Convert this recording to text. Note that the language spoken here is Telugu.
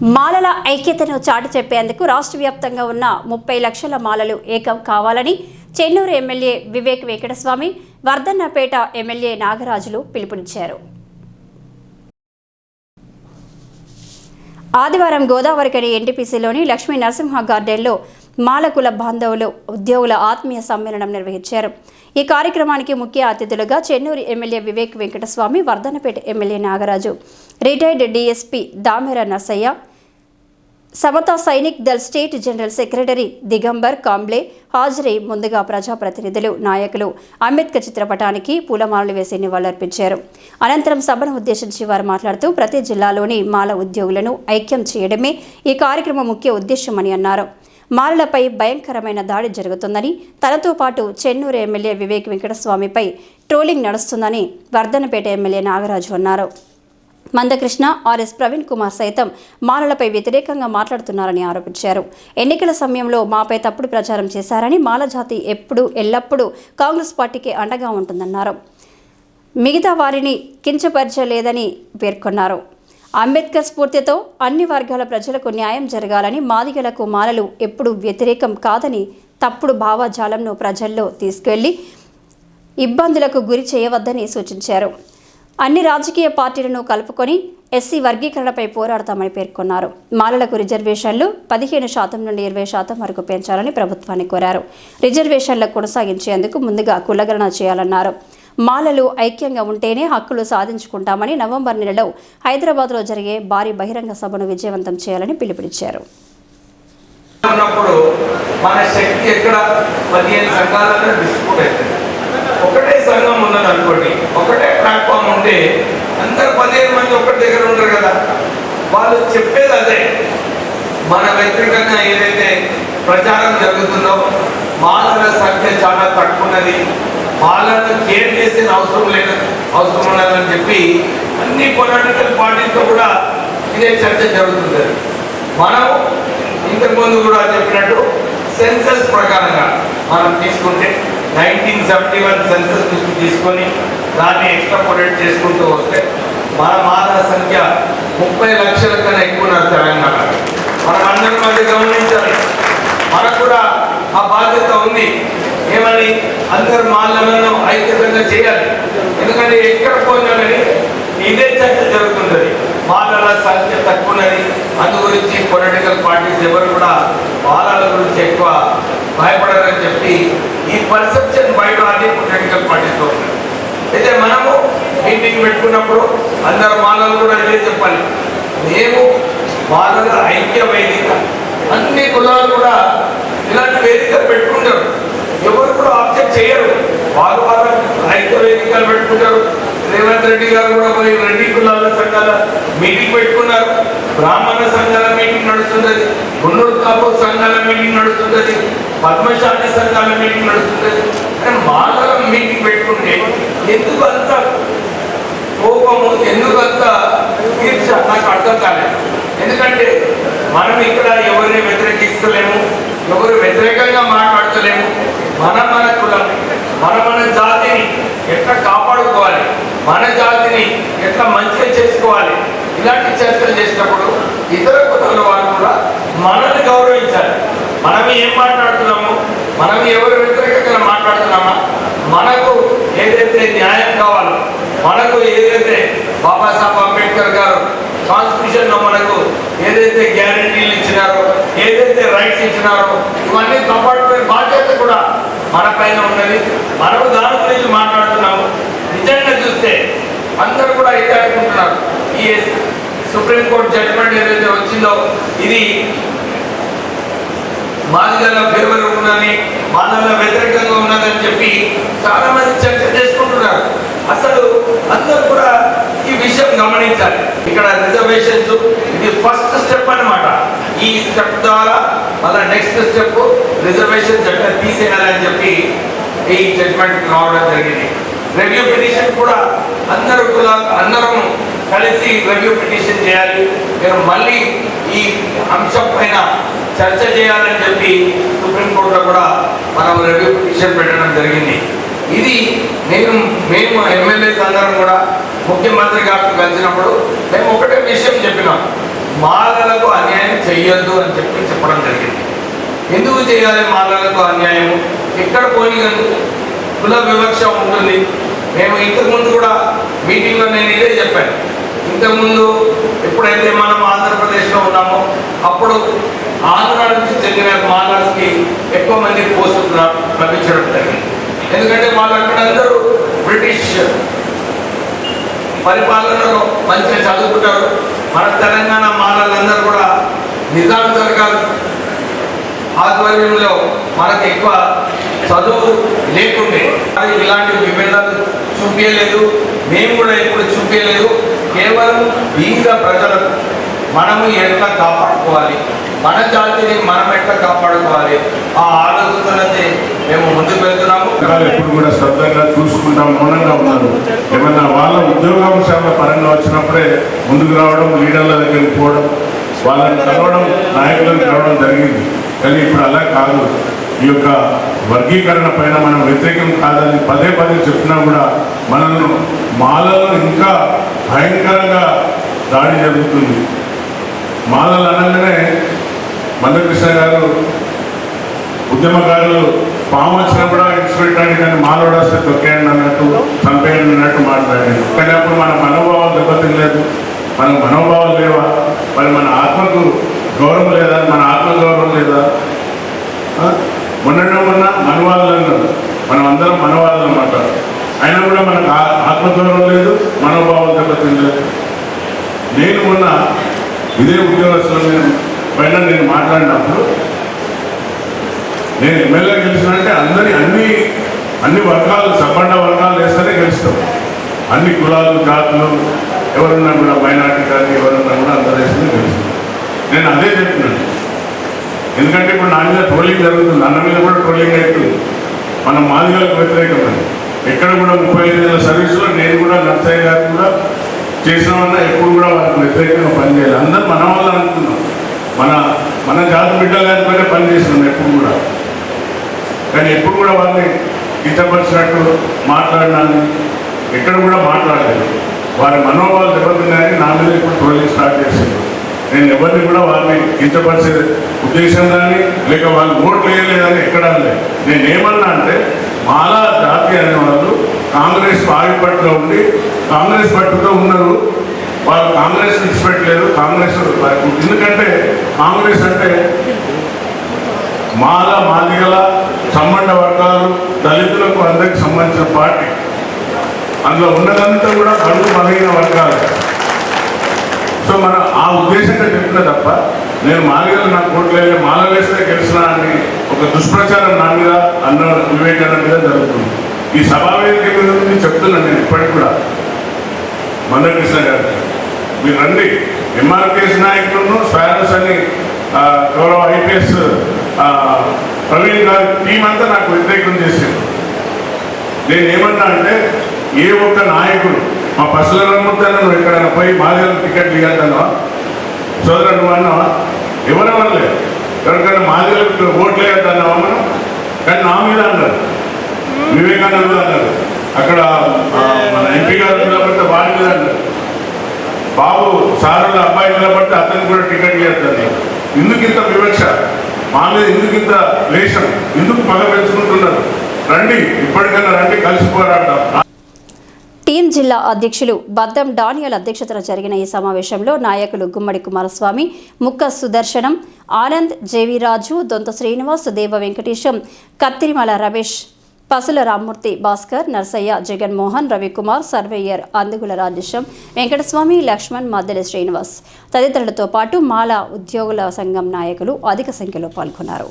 మాలల ఐక్యతను చాటి చెప్పేందుకు రాష్ట్ర వ్యాప్తంగా ఉన్న ముప్పై లక్షల మాలలు ఏకం కావాలని చెన్నూరు ఎమ్మెల్యే వివేక్ వెంకటస్వామి వర్ధన్నపేట ఎమ్మెల్యే నాగరాజులు పిలుపునిచ్చారు. ఆదివారం గోదావరికని ఎన్టీపీసీలోని లక్ష్మీ నరసింహ గార్డెన్లో మాలకుల బాంధవులు ఉద్యోగుల ఆత్మీయ సమ్మేళనం నిర్వహించారు. ఈ కార్యక్రమానికి ముఖ్య అతిథులుగా Chennur MLA Vivek Venkataswamy Vardhannapet MLA Nagaraju retired DSP Damera Narsaiah Samata Sainik Dal state general secretary Digambar Kamble హాజరై ముందుగా ప్రజాప్రతినిధులు నాయకులు అంబేద్కర్ చిత్రపటానికి పూలమాలలు వేసి నివాళులర్పించారు. అనంతరం సభను ఉద్దేశించి వారు మాట్లాడుతూ ప్రతి జిల్లాలోని మాల ఉద్యోగులను ఐక్యం చేయడమే ఈ కార్యక్రమం ముఖ్య ఉద్దేశమని అన్నారు. మాలలపై భయంకరమైన దాడి జరుగుతుందని తనతో పాటు చెన్నూరు ఎమ్మెల్యే వివేక్ వెంకటస్వామిపై ట్రోలింగ్ నడుస్తుందని వర్ధనపేట ఎమ్మెల్యే నాగరాజు అన్నారు. మందకృష్ణ ఆర్ఎస్ ప్రవీణ్ కుమార్ సైతం మాలలపై వ్యతిరేకంగా మాట్లాడుతున్నారని ఆరోపించారు. ఎన్నికల సమయంలో మాపై తప్పుడు ప్రచారం చేశారని మాల జాతి ఎప్పుడు ఎల్లప్పుడూ కాంగ్రెస్ పార్టీకి అండగా ఉంటుందన్నారు. మిగతా వారిని కించపరచలేదని పేర్కొన్నారు. అంబేద్కర్ స్ఫూర్తితో అన్ని వర్గాల ప్రజలకు న్యాయం జరగాలని మాదిగలకు మాలలు ఎప్పుడు వ్యతిరేకం కాదని తప్పుడు భావజాలంను ప్రజల్లో తీసుకెళ్ళి ఇబ్బందులకు గురి చేయవద్దని సూచించారు. అన్ని రాజకీయ పార్టీలను కలుపుకొని ఎస్సీ వర్గీకరణపై పోరాడతామని పేర్కొన్నారు. మాలలకు రిజర్వేషన్లు పదిహేను శాతం నుండి ఇరవై శాతం వరకు పెంచాలని ప్రభుత్వాన్ని కోరారు. రిజర్వేషన్లు కొనసాగించేందుకు ముందుగా కులగణన చేయాలన్నారు. మాలలు ఐక్యంగా ఉంటేనే హక్కులు సాధించుకుంటామని నవంబర్ నెలలో హైదరాబాద్లో జరిగే భారీ బహిరంగ సభను విజయవంతం చేయాలని పిలుపునిచ్చారు. మన శక్తి ఎక్కడ? పదిహేను సంఘాలలో డిస్ప్యూట్ అవుతుంది ఒకటే సంఘం ఉన్నది అనుకోండి ఒకటే ప్లాట్ఫామ్ ఉంటే అందరు పదిహేను మంది ఒకటి దగ్గర ఉంటారు కదా. వాళ్ళు చెప్పేది అదే. మన వ్యతిరేకంగా ఏదైతే ప్రచారం జరుగుతుందో బాలల సంఖ్య చాలా తక్కువన్నది. మాలను కేర్ చేసిన అవసరం లేదు అవసరం ఉన్నదని చెప్పి అన్ని పొలిటికల్ పార్టీలతో కూడా ఇదే చర్చ జరుగుతుంది. మనం ఇంతకుముందు కూడా చెప్పినట్టు సెన్సస్ ప్రకారంగా మనం తీసుకుంటే నైన్టీన్ సెవెంటీ వన్ సెన్సస్ నుంచి తీసుకొని దాన్ని ఎక్స్ట్రాపొలేట్ చేసుకుంటూ వస్తే మన మానవ సంఖ్య ముప్పై లక్షల కన్నా ఎక్కువ ఉన్నారు తెలంగాణ మనం అందరం అది గమనించాలి. మనకు కూడా ఆ బాధ్యత ఉంది. ఏమని? అందరు మాలను ఐక్యతంగా చేయాలి. ఎందుకంటే ఎక్కడ పోయినా ఇదే చర్చ జరుగుతున్నది బాలల సంఖ్య తక్కువనని అందు గురించి పొలిటికల్ పార్టీస్ ఎవరు కూడా బాలల గురించి ఎక్కువ భయపడరని చెప్పి ఈ పర్సెప్షన్ బయట అన్ని పొలిటికల్ పార్టీస్తో ఉంది అయితే మనము మీటింగ్ పెట్టుకున్నప్పుడు అందరు మాలలు కూడా ఇదే చెప్పాలి. మేము మాలల ఐక్య వేదిక అన్ని కులాలు కూడా ఇలాంటి వేదిక పెట్టుకుంటారు. ఎవరు కూడా ఆబ్జెక్ట్ చేయరు. వారు వారు ఐక్య వేదికలు పెట్టుకుంటారు. రేవంత్ రెడ్డి గారు కూడా మరి రెడ్డి కులాల సంఘాల మీటింగ్ పెట్టుకున్నారు. బ్రాహ్మణ సంఘాల మీటింగ్ నడుస్తున్నది గుండూరు కాపు సంఘాల మీటింగ్ నడుస్తున్నది పద్మశాలి సంఘాల మీటింగ్ నడుస్తున్నది కానీ మీటింగ్ పెట్టుకుంటే ఎందుకు అంత కోపము ఎందుకు అంత తీర్చ నాకు అర్థం కాలేదు. ఎందుకంటే మనం ఇక్కడ ఎవరిని వ్యతిరేకిస్తలేము ఎవరు వ్యతిరేకంగా మాట్లాడతలేము. మన మన కులం మన మన జాతిని ఎట్లా కాపాడుకోవాలి? మన జాతిని ఎట్లా మంచిగా చేసుకోవాలి? ఇలాంటి చర్చలు చేసినప్పుడు ఇతర కులాల వారు కూడా మనల్ని గౌరవించాలి. మనం ఏం మనం ఎవరు వ్యతిరేకంగా మాట్లాడుతున్నామా? మనకు ఏదైతే న్యాయం కావాలో మనకు ఏదైతే బాబాసాహెబ్ అంబేద్కర్ గారు కాన్స్టిట్యూషన్లో మనకు ఏదైతే గ్యారంటీలు ఇచ్చినారో ఏదైతే రైట్స్ ఇచ్చినారో ఇవన్నీ కాపాడుకునే బాధ్యత కూడా మన పైన ఉన్నది. మనము దాని గురించి మాట్లాడుతున్నాము. నిజంగా చూస్తే అందరూ కూడా ఇదే అనుకుంటున్నారు. ఈ సుప్రీంకోర్టు జడ్జిమెంట్ ఏదైతే వచ్చిందో ఇది మాదిగల ఫేవర్ ఉన్నది వాళ్ళ వ్యతిరేకంగా ఉన్నదని చెప్పి చాలా మంది చర్చ చేసుకుంటున్నారు. అసలు అందరూ కూడా ఈ విషయం గమనించాలి. ఇక్కడ రిజర్వేషన్స్ ఇది ఫస్ట్ స్టెప్ అన్నమాట. ఈ స్టెప్ ద్వారా మళ్ళీ నెక్స్ట్ స్టెప్ రిజర్వేషన్ ఎట్లా తీసేయాలని చెప్పి ఈ జడ్జ్మెంట్ రావడం జరిగింది. రెవ్యూ పిటిషన్ కూడా అందరూ కూడా అందరం కలిసి రెవ్యూ పిటిషన్ చేయాలి. మళ్ళీ ఈ అంశం పైన చర్చ చేయాలని చెప్పి సుప్రీంకోర్టులో కూడా మనం రివ్యూ పిటిషన్ పెట్టడం జరిగింది. ఇది నేను మేము ఎమ్మెల్యేస్ అందరం కూడా ముఖ్యమంత్రి గారికి కలిసినప్పుడు మేము ఒకటే విషయం చెప్పినాం. మాలలకు చెయ్యొద్దు అని చెప్పి చెప్పడం జరిగింది. ఎందుకు చేయాలి మాలలకు అన్యాయం ఎక్కడ పోనీ కుల వివక్ష ఉంటుంది. మేము ఇంతకుముందు కూడా మీటింగ్లో నేను ఇదే చెప్పాను. ఇంతకుముందు ఎప్పుడైతే మనం ఆంధ్రప్రదేశ్లో ఉన్నామో అప్పుడు ఆంధ్ర నుంచి చెందిన మాలర్స్కి ఎక్కువ మంది పోస్టులు రా- లభించడం జరిగింది. ఎందుకంటే వాళ్ళు అక్కడ అందరూ బ్రిటిష్ పరిపాలనలో మంచిగా చదువుకుంటారు. మన తెలంగాణ మాలలందరూ కూడా నిజాం సర్కార్ ఆధ్వర్యంలో మనకు ఎక్కువ చదువు లేకుండే. అది ఇలాంటి విభేదాలు చూపించలేదు. మేము కూడా ఎప్పుడు చూపించలేదు. కేవలం బీద ప్రజలకు మనము ఎట్లా కాపాడుకోవాలి. మన జాతిని మనం ఎట్లా కాపాడుకోవాలి. ఆ ఆలోచనలైతే మేము ముందుకు వెళ్తున్నాము. ఎప్పుడు కూడా శ్రద్ధగా చూసుకుంటాం మౌనంగా ఉన్నారు. ఏమన్నా వాళ్ళ ఉద్యోగాంశాల పరంగా వచ్చినప్పుడే ముందుకు రావడం లీడర్ల దగ్గరికి పోవడం వాళ్ళని కలవడం నాయకులను కలవడం జరిగింది. కానీ ఇప్పుడు అలా కాదు. ఈ యొక్క వర్గీకరణ పైన మనం వ్యతిరేకం కాదని పదే పదే చెప్పినా కూడా మనల్ని మాలలో ఇంకా భయంకరంగా దాడి జరుగుతుంది. మాలలు అనగానే మందకృష్ణ గారు ఉద్యమకారులు పాము వచ్చినప్పుడు కూడా కానీ మాలోడు వస్తే తొక్కేయండి అన్నట్టు చంపేయండి అన్నట్టు మాట్లాడాడు కానీ అప్పుడు మన మనోభావాలు దెబ్బతినలేదు. మన మనోభావాలు లేవా? మరి మన ఆత్మకు గౌరవం లేదా? మన ఆత్మ గౌరవం లేదా? ఆ? మొన్నటో మొన్న మనవాళ్ళు అన్నారు. మనం అందరం మనవాళ్ళు అన్నమాట. అయినా కూడా మనకు ఆ- ఆత్మగౌరవం లేదు మనోభావాలు దెబ్బతినలేదు. నేను మొన్న ఇదే ఉద్యోగస్తులు నేను పైన నేను మాట్లాడినప్పుడు నేను ఎమ్మెల్యే గెలిచినంటే అందరి అన్ని అన్ని వర్గాలు సబ్బండ వర్గాలు వేస్తేనే గెలుస్తాం. అన్ని కులాలు జాతులు ఎవరున్నా కూడా మైనార్టీ కానీ ఎవరున్నా కూడా అందరూ వేస్తేనే గెలుస్తాం. నేను అదే చెప్తున్నాను. ఎందుకంటే ఇప్పుడు నా మీద ట్రోలింగ్ జరుగుతుంది. అన్న మీద కూడా ట్రోలింగ్ అవుతుంది. మన మాదిగలకు వ్యతిరేకమని ఎక్కడ కూడా ముప్పై ఐదు వేల సర్వీసులో నేను కూడా నర్సయ్య గారు కూడా చేసిన వల్ల ఎప్పుడు కూడా వాళ్ళకి వ్యతిరేకంగా పనిచేయాలి. అందరూ మన వల్ల అనుకున్నాం. మన మన జాతి బిడ్డలు అనుకునే పని చేస్తున్నాం ఎప్పుడు కూడా. కానీ ఎప్పుడు కూడా వాళ్ళని కించపరిచినట్టు మాట్లాడినాను ఎక్కడ కూడా మాట్లాడలేదు. వారి మనోభావాలు దెబ్బతిన్నాయని నా మీద ఇప్పుడు ట్రోలింగ్ స్టార్ట్ చేసింది. నేను ఎవరిని కూడా వారిని కించపరిచే ఉద్దేశం కానీ లేక వాళ్ళు ఓట్లు వేయలేదని ఎక్కడ లేదు నేను ఏమన్నా అంటే మాలా జాతి అనే వాళ్ళు కాంగ్రెస్ ఆగిపట్టులో ఉండి కాంగ్రెస్ పట్టుతో ఉన్నారు. వాళ్ళు కాంగ్రెస్ విడిచిపెట్టలేదు కాంగ్రెస్ ఎందుకంటే కాంగ్రెస్ అంటే మాల మాదిగల సంబంధ వర్గాలు దళితులకు అందరికి సంబంధించిన పార్టీ. అందులో ఉన్నదంతా కూడా బడుగు బలహీన వర్గాలు. సో మనం ఆ ఉద్దేశంగా చెప్తున్నా తప్ప నేను మాలిగలు నాకు కోట్లేదు మాల వేస్తే గెలిచినా అని ఒక దుష్ప్రచారం నా మీద అన్న వివేకానంద మీద జరుగుతుంది. ఈ సభావేదిక గురించి చెప్తున్నాను నేను ఇప్పటికి కూడా. మందకృష్ణ గారు మీరు రండి. ఎంఆర్పిఎస్ నాయకులను స్వారస్ అని గౌరవ ఐపీఎస్ ప్రవీణ్ గారి టీం అంతా నాకు వ్యతిరేకం చేసింది నేను ఏమన్నా అంటే ఏ ఒక్క నాయకుడు మా పశువుల రమ్ముతాను నువ్వు ఎక్కడైనా పోయి మాదిగల టికెట్ ఇవ్వద్దన్నావా సోదరుడు నువ్వు అన్నావా? ఎవరెవరలేదు ఎవరికైనా మాదిగలకు ఓట్లు వేయద్దన్నావా మనం? కానీ నా మీద అన్నారు. వివేకానంద అన్నారు. అక్కడ మన ఎంపీ గారు నిలబడితే వారి మీద అన్నారు. బాబు సారుల అబ్బాయి నిలబడితే అతనికి కూడా టికెట్ చేస్తుంది ఎందుకు ఇంత వివక్ష? మా మీద ఎందుకు ఇంత ద్వేషం? ఎందుకు పగ పెంచుకుంటున్నారు? రండి ఇప్పటికైనా రండి కలిసి పోరాడదాం టీం జిల్లా అధ్యక్షులు బద్దం డానియల్ అధ్యక్షతన జరిగిన ఈ సమావేశంలో నాయకులు గుమ్మడి కుమారస్వామి ముక్క సుదర్శనం ఆనంద్ జేవిరాజు దొంత శ్రీనివాస్ దేవ వెంకటేశం కత్తిరిమల రమేష్ పసుల రామ్మూర్తి భాస్కర్ నర్సయ్య జగన్మోహన్ రవికుమార్ సర్వేయర్ అందుగుల రాజేశం వెంకటస్వామి లక్ష్మణ్ మద్దెల శ్రీనివాస్ తదితరులతో పాటు మాల ఉద్యోగుల సంఘం నాయకులు అధిక సంఖ్యలో పాల్గొన్నారు.